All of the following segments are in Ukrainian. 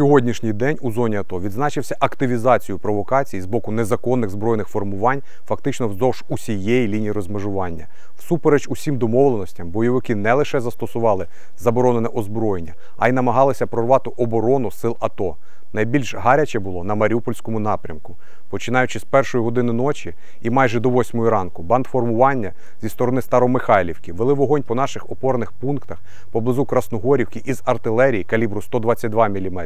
Сьогоднішній день у зоні АТО відзначився активізацією провокацій з боку незаконних збройних формувань, фактично вздовж усієї лінії розмежування. Всупереч усім домовленостям, бойовики не лише застосували заборонене озброєння, а й намагалися прорвати оборону сил АТО. Найбільш гаряче було на Маріупольському напрямку. Починаючи з першої години ночі і майже до восьмої ранку, бандформування зі сторони Старомихайлівки вели вогонь по наших опорних пунктах поблизу Красногорівки із артилерії калібру 122 мм,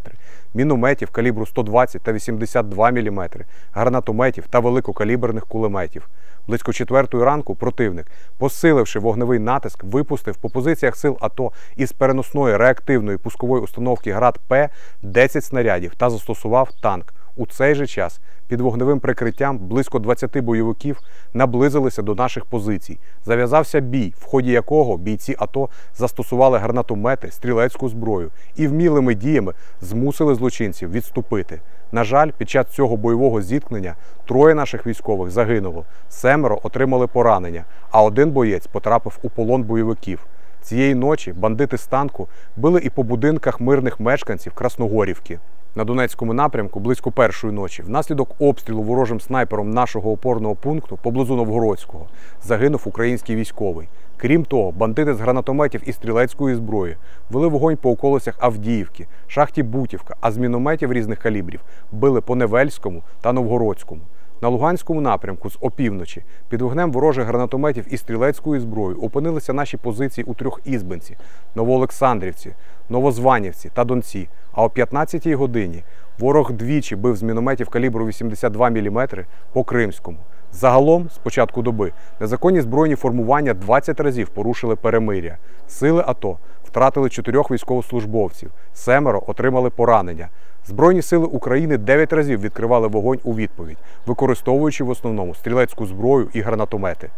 мінометів калібру 120 та 82 мм, гранатометів та великокаліберних кулеметів. Близько четвертої ранку противник, посиливши вогневий натиск, випустив по позиціях сил АТО із переносної реактивної пускової установки ГРАД П 10 снарядів та застосував танк. У цей же час під вогневим прикриттям близько 20 бойовиків наблизилися до наших позицій. Зав'язався бій, в ході якого бійці АТО застосували гранатомети, стрілецьку зброю і вмілими діями змусили злочинців відступити. На жаль, під час цього бойового зіткнення троє наших військових загинуло, семеро отримали поранення, а один боєць потрапив у полон бойовиків. Цієї ночі бандити з танку били і по будинках мирних мешканців Красногорівки. На Донецькому напрямку близько першої ночі, внаслідок обстрілу ворожим снайпером нашого опорного пункту поблизу Новгородського, загинув український військовий. Крім того, бандити з гранатометів і стрілецької зброї вели вогонь по околицях Авдіївки, шахті Бутівка, а з мінометів різних калібрів били по Невельському та Новгородському. На Луганському напрямку з опівночі під вогнем ворожих гранатометів і стрілецькою зброєю опинилися наші позиції у трьох ізбинці Новоолександрівці, Новозванівці та Донці. А о 15-й годині ворог двічі бив з мінометів калібру 82 мм по Кримському. Загалом, з початку доби, незаконні збройні формування 20 разів порушили перемиря. Сили АТО втратили чотирьох військовослужбовців, семеро отримали поранення. Збройні сили України 9 разів відкривали вогонь у відповідь, використовуючи в основному стрілецьку зброю і гранатомети.